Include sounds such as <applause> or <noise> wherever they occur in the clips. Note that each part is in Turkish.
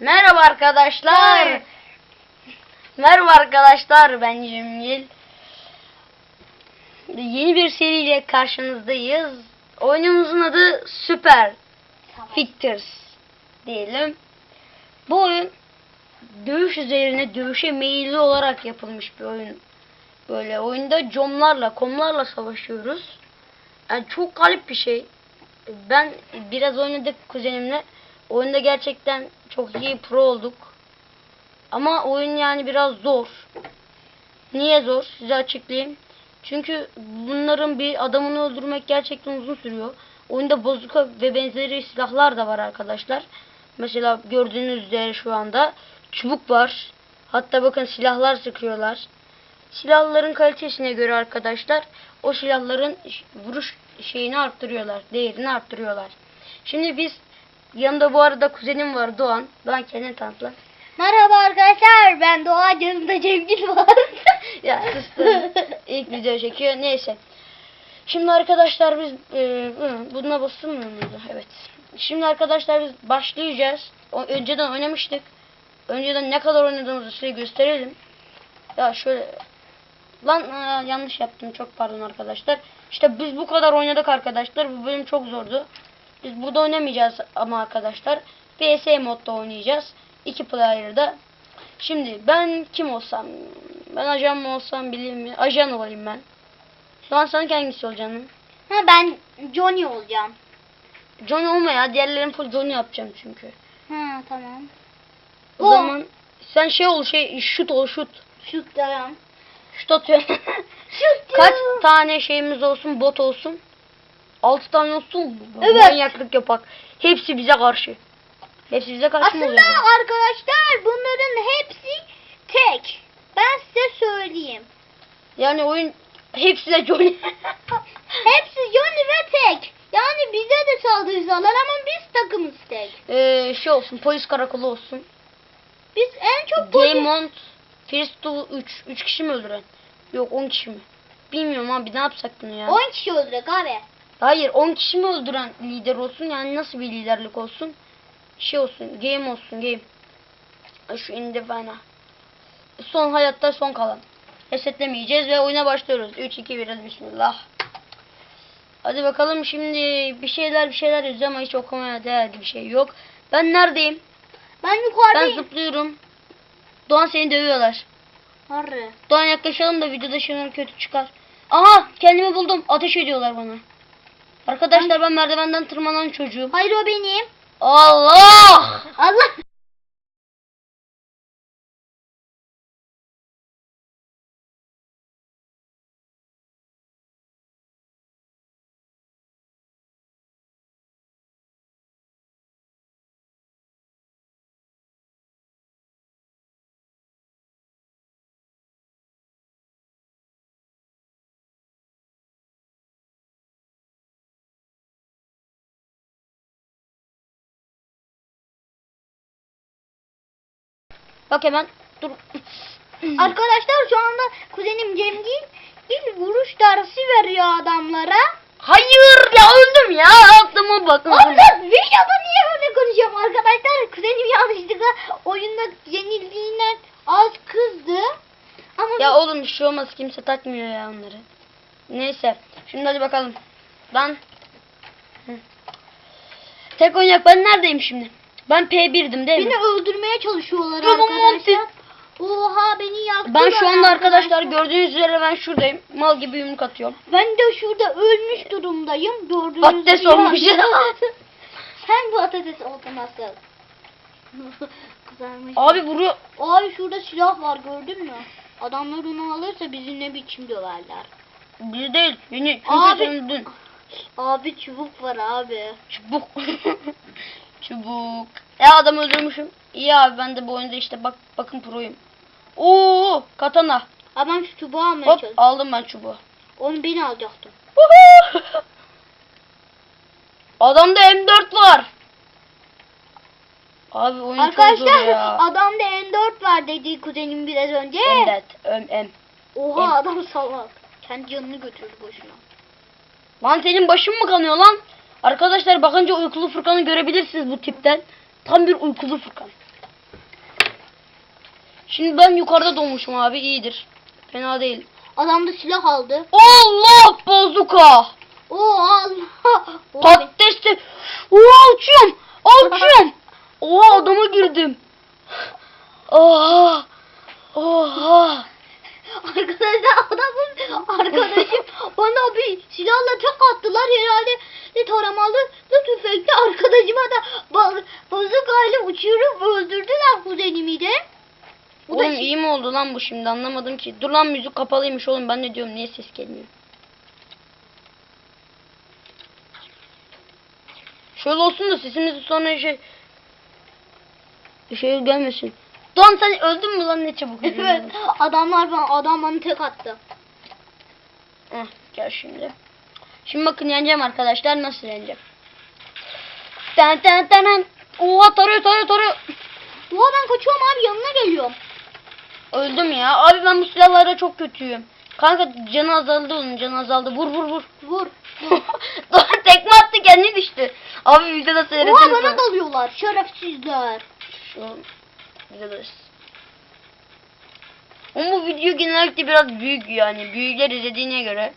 Merhaba arkadaşlar. Merhaba arkadaşlar ben Cemil. Yeni bir seriyle karşınızdayız. Oyunumuzun adı Super Fighters diyelim. Bu oyun dövüş üzerine dövüşe meyilli olarak yapılmış bir oyun. Böyle oyunda comlarla, komlarla savaşıyoruz. Yani çok garip bir şey. Ben biraz oynadık kuzenimle. Oyunda gerçekten çok iyi pro olduk. Ama oyun yani biraz zor. Niye zor? Size açıklayayım. Çünkü bunların bir adamını öldürmek gerçekten uzun sürüyor. Oyunda bozuka ve benzeri silahlar da var arkadaşlar. Mesela gördüğünüz üzere şu anda çubuk var. Hatta bakın silahlar sıkıyorlar. Silahların kalitesine göre arkadaşlar o silahların vuruş şeyini arttırıyorlar. Değerini arttırıyorlar. Şimdi biz yanımda bu arada kuzenim var Doğan. Doğan kendini tanıtla. Merhaba arkadaşlar ben Doğa yanımda Cemgil var. <laughs> ya sustum. İlk video çekiyor. Neyse. Şimdi arkadaşlar biz e, buna basılmıyor muydu? Evet. Şimdi arkadaşlar biz başlayacağız. O, önceden oynamıştık. Önceden ne kadar oynadığımızı size gösterelim. Ya şöyle Lan aa, yanlış yaptım. Çok pardon arkadaşlar. İşte biz bu kadar oynadık arkadaşlar. Bu bölüm çok zordu. Biz burada oynamayacağız ama arkadaşlar. PS modda oynayacağız. İki player'da. Şimdi ben kim olsam? Ben ajan mı olsam bileyim mi? Ajan olayım ben. Şu an sen hangisi olacaksın? ha ben Johnny olacağım. Johnny olma ya. Diğerlerin full Johnny yapacağım çünkü. Ha tamam. O Bu- zaman sen şey ol şey şut ol şut. Şut dayan. Şut atıyor. Şut Kaç tane şeyimiz olsun bot olsun? 6 tane olsun. Evet. Manyaklık yapak. Hepsi bize karşı. Hepsi bize karşı mı Aslında oluyor? arkadaşlar bunların hepsi tek. Ben size söyleyeyim. Yani oyun hepsi de Johnny. <laughs> Hepsi Johnny ve tek. Yani bize de saldırsalar ama biz takımız tek. ee, şey olsun polis karakolu olsun. Biz en çok Game polis- on First to 3. 3 kişi mi öldüren? Yok 10 kişi mi? Bilmiyorum abi ne yapsak bunu ya? 10 kişi öldürecek abi. Hayır 10 kişi mi öldüren lider olsun yani nasıl bir liderlik olsun? Şey olsun game olsun game. Şu indi bana. Son hayatta son kalan. Resetlemeyeceğiz ve oyuna başlıyoruz. 3 2 1 hadi bismillah. Hadi bakalım şimdi bir şeyler bir şeyler yazıyor ama hiç okumaya değer bir şey yok. Ben neredeyim? Ben Ben yukarıdayım. zıplıyorum. Doğan seni dövüyorlar. Harbi. Doğan yaklaşalım da videoda şeyler kötü çıkar. Aha kendimi buldum. Ateş ediyorlar bana. Arkadaşlar ben merdivenden tırmanan çocuğum. Hayır o benim. Allah! Allah. Bak hemen dur. <clears throat> Arkadaşlar şu anda kuzenim Cemgil bir vuruş dersi veriyor adamlara. Hayır ya öldüm ya aklıma bakın. Orada videoda niye öyle konuşuyorum arkadaşlar? Kuzenim yanlışlıkla oyunda yenildiğinden az kızdı. Ama Ya oğlum bir şey olmaz kimse takmıyor ya onları. Neyse şimdi hadi bakalım. Hı. Tek oynayak ben neredeyim şimdi? Ben P1'dim değil mi? beni öldürmeye çalışıyorlar Tamam, arkadaşlar. Oha beni yaktılar. Ben şu anda arkadaşlar gördüğünüz üzere ben şuradayım. Mal gibi yumruk atıyorum. Ben de şurada ölmüş durumdayım. Gördüğünüz Patates gibi. olmuş. <laughs> Sen patates? <laughs> Kızarmış. Abi vuruyor. Abi şurada silah var gördün mü? Adamlar onu alırsa bizi ne biçim döverler. Biz değil. Beni çünkü Abi. sen öldün. Abi çubuk var abi. Çubuk. <laughs> Çubuk. Ya adam öldürmüşüm. İyi abi ben de bu oyunda işte bak bakın proyum. Oo katana. Ben şu çubuğu almaya Hop çalışıyorum. aldım ben çubuğu. Onu ben alacaktım. <laughs> Adamda M4 var. Abi oyun çok zor Arkadaşlar ya. adamda N4 var dedi kuzenim biraz önce. M4. M M. Oha M. adam salak. Kendi canını götürdü boşuna. Lan senin başın mı kanıyor lan? Arkadaşlar bakınca uykulu Furkan'ı görebilirsiniz bu tipten. Tam bir uykulu Furkan. Şimdi ben yukarıda doğmuşum abi iyidir. Fena değil. Adam da silah aldı. Allah bozuka. Oo Allah. Oo, Patates de. Oha uçuyorum. Uçuyorum. Oha adama girdim. Oha. Oha. Arkadaşlar adamın arkadaşım bana bir silahla tek attılar de taramalı da tüfekli arkadaşıma da ba- bazukayla uçurup öldürdüler kuzenimi de. Bu da Oğlum iyi mi oldu lan bu şimdi anlamadım ki. Dur lan müzik kapalıymış oğlum ben ne diyorum niye ses gelmiyor. Şöyle olsun da sesimizi sonra şey şey gelmesin. Doğan sen öldün mü lan ne çabuk. Evet adamlar bana adam bana tek attı. Heh, gel şimdi. Şimdi bakın yeneceğim arkadaşlar nasıl yeneceğim. Ten ten ten ten. Oha tarıyor tarıyor tarıyor. Oha ben kaçıyorum abi yanına geliyorum. Öldüm ya. Abi ben bu silahlara çok kötüyüm. Kanka canı azaldı onun canı azaldı. Vur vur vur. Vur. <laughs> Doğru tekme attı kendi düştü. Abi videoda seyrederiz. Oha bana dalıyorlar şerefsizler. Şu videodayız. Ama bu video genellikle biraz büyük yani. Büyükler izlediğine göre.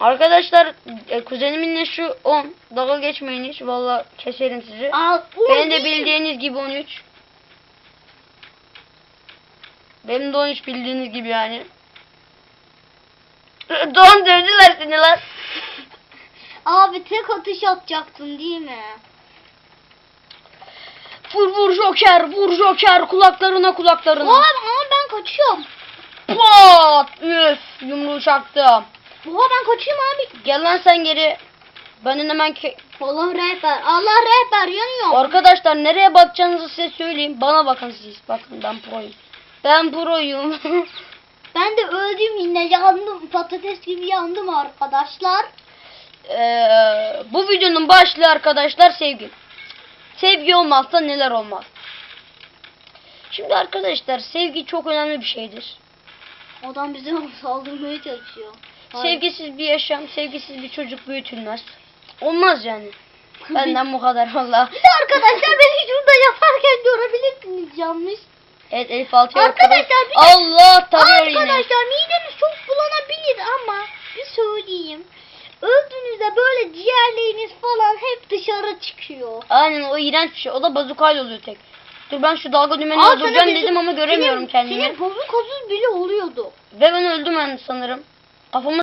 Arkadaşlar e, kuzeniminle şu 10. Dalga geçmeyin hiç. Valla keserim sizi. Al. Benim de bildiğiniz gibi 13. Benim de 13 bildiğiniz gibi yani. <laughs> Doğan dövdüler seni lan. <laughs> Abi tek atış atacaktın değil mi? Vur vur joker, vur joker kulaklarına kulaklarına. Oha ama ben kaçıyorum. Pat! Üf, yumruğu çaktım. Oha ben kaçayım abi. Gel lan sen geri. Ben hemen ke- Allah rehber. Allah rehber yanıyor. Arkadaşlar nereye bakacağınızı size söyleyeyim. Bana bakın siz. Bakın ben proyum. Ben proyum. <laughs> Ben de öldüm yine yandım. Patates gibi yandım arkadaşlar. Ee, bu videonun başlığı arkadaşlar sevgi. Sevgi olmazsa neler olmaz. Şimdi arkadaşlar sevgi çok önemli bir şeydir. Adam bize <laughs> saldırmaya çalışıyor. Sevgisiz bir yaşam, sevgisiz bir çocuk büyütülmez. Olmaz yani. Benden bu kadar valla. Bir de arkadaşlar beni şurada yaparken görebilirsiniz yanlış. Evet Elif altı Arkadaşlar bir de- Allah tarıyor yine. Arkadaşlar mideniz çok bulanabilir ama bir söyleyeyim. Öldüğünüzde böyle ciğerleriniz falan hep dışarı çıkıyor. Aynen o iğrenç bir şey. O da bazukayla oluyor tek. Dur ben şu dalga dümeni sana öldüreceğim bir- dedim ama göremiyorum senin, kendimi. Senin bozuk bile oluyordu. Ve ben öldüm ben sanırım. Kafamı